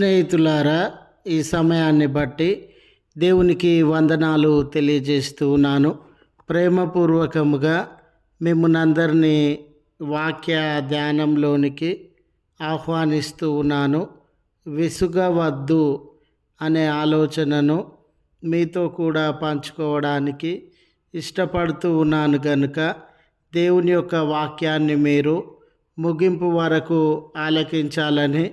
స్నేహితులారా ఈ సమయాన్ని బట్టి దేవునికి వందనాలు తెలియజేస్తూ ఉన్నాను. ప్రేమపూర్వకముగా మిమ్మల్ని వాక్య ధ్యానంలోనికి ఆహ్వానిస్తూ ఉన్నాను. విసుగవద్దు అనే ఆలోచనను మీతో కూడా పంచుకోవడానికి ఇష్టపడుతూ ఉన్నాను కనుక దేవుని యొక్క వాక్యాన్ని మీరు ముగింపు వరకు ఆలకించాలని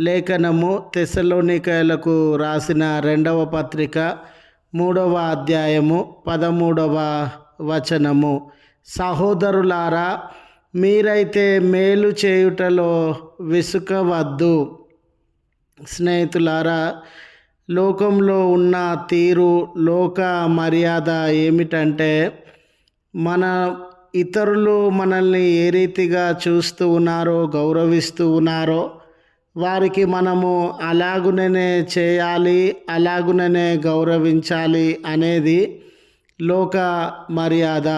లేఖనము తెసలోనికాయలకు రాసిన రెండవ పత్రిక మూడవ అధ్యాయము పదమూడవ వచనము. సహోదరులారా మీరైతే మేలు చేయుటలో విసుకవద్దు. స్నేహితులారా లోకంలో ఉన్న తీరు లోక మర్యాద ఏమిటంటే మన ఇతరులు మనల్ని ఏ రీతిగా చూస్తూ ఉన్నారో గౌరవిస్తూ ఉన్నారో వారికి మనము అలాగుననే చేయాలి అలాగుననే గౌరవించాలి అనేది లోక మర్యాద.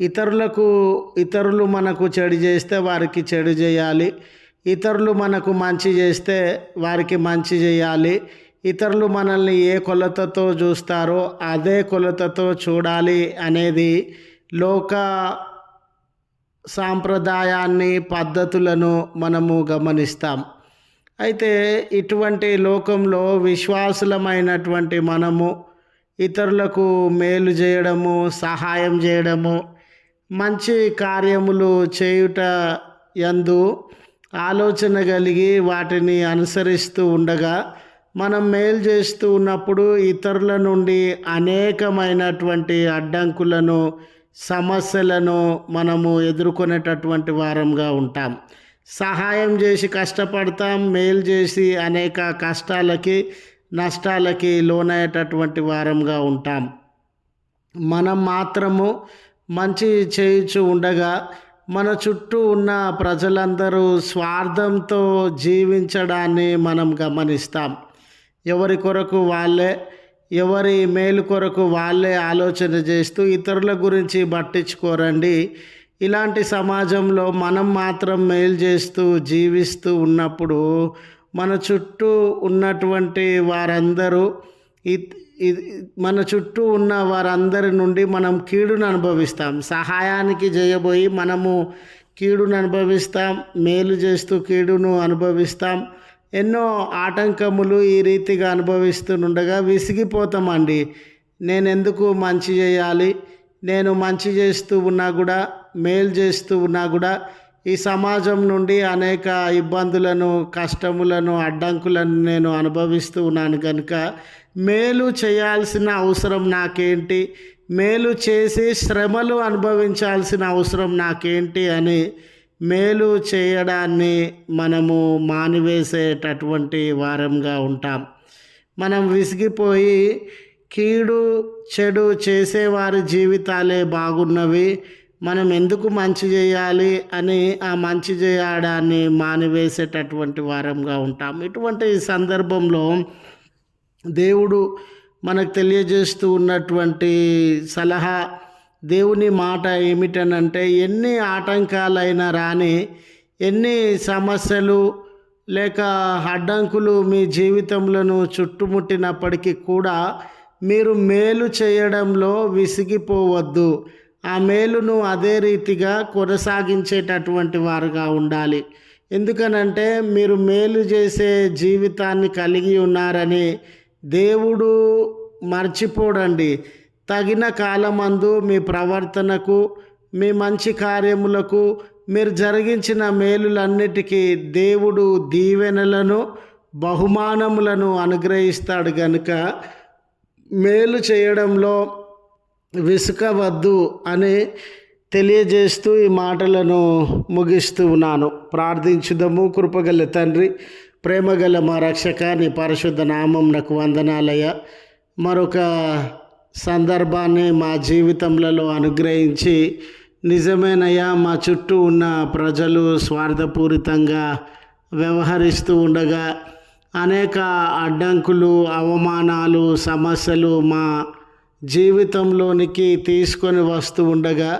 ఇతరులకు ఇతరులు మనకు చెడు చేస్తే వారికి చెడు చేయాలి. ఇతరులు మనకు మంచి చేస్తే వారికి మంచి చేయాలి. ఇతరులు మనల్ని ఏ కొలతతో చూస్తారో అదే కొలతతో చూడాలి అనేది లోక సాంప్రదాయాన్ని పద్ధతులను మనము గమనిస్తాం. అయితే ఇటువంటి లోకంలో విశ్వాసులమైనటువంటి మనము ఇతరులకు మేలు చేయడము సహాయం చేయడము మంచి కార్యములు చేయుట యందు ఆలోచన కలిగి వాటిని అనుసరిస్తూ ఉండగా మనం మేలు చేస్తూ ఉన్నప్పుడు ఇతరుల నుండి అనేకమైనటువంటి అడ్డంకులను సమస్యలను మనము ఎదుర్కొనేటటువంటి వారంగా ఉంటాం. సహాయం చేసి కష్టపడతాం మేలు చేసి అనేక కష్టాలకి నష్టాలకి లోనయ్యేటటువంటి వారంగా ఉంటాం. మనం మాత్రము మంచి చేయించు ఉండగా మన చుట్టూ ఉన్న ప్రజలందరూ స్వార్థంతో జీవించడాన్ని మనం గమనిస్తాం. ఎవరి కొరకు వాళ్ళే ఎవరి మేలు కొరకు వాళ్ళే ఆలోచన చేస్తూ ఇతరుల గురించి పట్టించుకోరండి. ఇలాంటి సమాజంలో మనం మాత్రం మేలు చేస్తూ జీవిస్తూ ఉన్నప్పుడు మన చుట్టూ ఉన్నటువంటి వారందరూ మన చుట్టూ ఉన్న వారందరి నుండి మనం కీడును అనుభవిస్తాం. సహాయానికి చేయబోయి మనము కీడును అనుభవిస్తాం మేలు చేస్తూ కీడును అనుభవిస్తాం. ఎన్నో ఆటంకములు ఈ రీతిగా అనుభవిస్తుండగా విసిగిపోతామండి. నేను ఎందుకు మంచి చేయాలి? నేను మంచి చేస్తూ ఉన్నా కూడా మేలు చేస్తూ ఉన్నా కూడా ఈ సమాజం నుండి అనేక ఇబ్బందులను కష్టములను అడ్డంకులను నేను అనుభవిస్తూ ఉన్నాను కనుక మేలు చేయాల్సిన అవసరం నాకేంటి? మేలు చేసి శ్రమలు అనుభవించాల్సిన అవసరం నాకేంటి అని మేలు చేయడాన్ని మనము మానివేసేటటువంటి వారంగా ఉంటాం. మనం విసిగిపోయి కీడు చెడు చేసేవారి జీవితాలే బాగున్నవి. మనం ఎందుకు మంచి చేయాలి అని ఆ మంచి చేయడాన్ని మానివేసేటటువంటి వారంగా ఉంటాం. ఇటువంటి సందర్భంలో దేవుడు మనకు తెలియజేస్తూ ఉన్నటువంటి సలహా దేవుని మాట ఏమిటనంటే ఎన్ని ఆటంకాలైనా రాని ఎన్ని సమస్యలు లేక అడ్డంకులు మీ జీవితంలో చుట్టుముట్టినప్పటికీ కూడా మీరు మేలు చేయడంలో విసిగిపోవద్దు. ఆ మేలును అదే రీతిగా కొనసాగించేటటువంటి వారుగా ఉండాలి. ఎందుకనంటే మీరు మేలు చేసే జీవితాన్ని కలిగి ఉన్నారని దేవుడు మర్చిపోడండి. తగిన కాలమందు మీ ప్రవర్తనకు మీ మంచి కార్యములకు మీరు జరిగించిన మేలులన్నిటికీ దేవుడు దీవెనలను బహుమానములను అనుగ్రహిస్తాడు గనుక మేలు చేయడంలో విసుకవద్దు అని తెలియజేస్తూ ఈ మాటలను ముగిస్తూ ఉన్నాను. ప్రార్థించుదము. కృపగల తండ్రి ప్రేమగల మా రక్షక నీ పరిశుద్ధ నామం నాకు వందనాలయ మరొక సందర్భాన్ని మా జీవితంలో అనుగ్రహించి నిజమేనయ్యా మా చుట్టూ ఉన్న ప్రజలు స్వార్థపూరితంగా వ్యవహరిస్తూ ఉండగా అనేక అడ్డంకులు అవమానాలు సమస్యలు మా జీవితంలోనికి తీసుకొని వస్తూ ఉండగా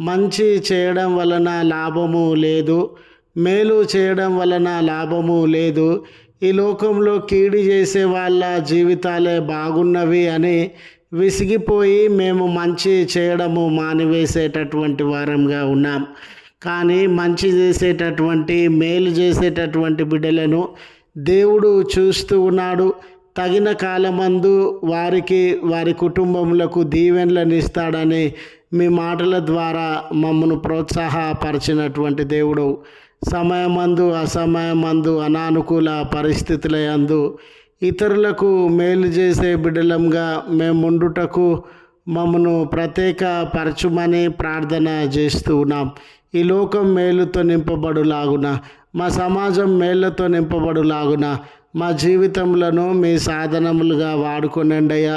మంచి చేయడం వలన లాభము లేదు మేలు చేయడం వలన లాభము లేదు ఈ లోకంలో కీడి చేసే వాళ్ళ జీవితాలే బాగున్నవి అని విసిగిపోయి మేము మంచి చేయడము మానివేసేటటువంటి వారంగా ఉన్నాం. కానీ మంచి చేసేటటువంటి మేలు చేసేటటువంటి బిడ్డలను దేవుడు చూస్తూ ఉన్నాడు. తగిన కాలమందు వారికి వారి కుటుంబములకు దీవెనలనిస్తాడని మీ మాటల ద్వారా మమ్మను ప్రోత్సాహపరిచినటువంటి దేవుడు. సమయమందు అసమయమందు అనానుకూల పరిస్థితుల యందు ఇతరులకు మేలు చేసే బిడ్డలంగా మేముండుటకు మమ్మను ప్రత్యేక పరచుమని ప్రార్థన చేస్తూ ఉన్నాం. ఈ లోకం మేలుతో నింపబడులాగున మా సమాజం మేళ్ళతో నింపబడులాగున మా జీవితంలో మీ సాధనములుగా వాడుకునండయ్యా.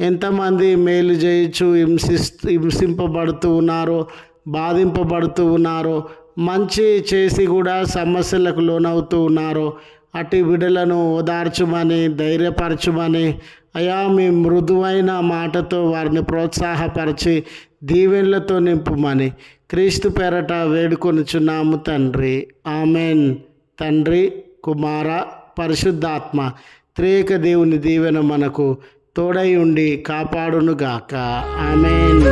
ఎంతమంది మేలు చేయొచ్చు హింసిస్ హింసింపబడుతూ ఉన్నారో బాధింపబడుతూ ఉన్నారో మంచి చేసి కూడా సమస్యలకు లోనవుతూ ఉన్నారో అటు విడలను ఓదార్చుమని ధైర్యపరచుమని అయా మీ మృదువైన మాటతో వారిని ప్రోత్సాహపరిచి దీవెనలతో నింపుమని క్రీస్తు పేరట వేడుకొనుచున్నాము తండ్రి. ఆమెన్. తండ్రి కుమార పరిశుద్ధాత్మ త్రేక దేవుని దీవెన మనకు తోడై ఉండి కాపాడునుగాక. ఆమెన్.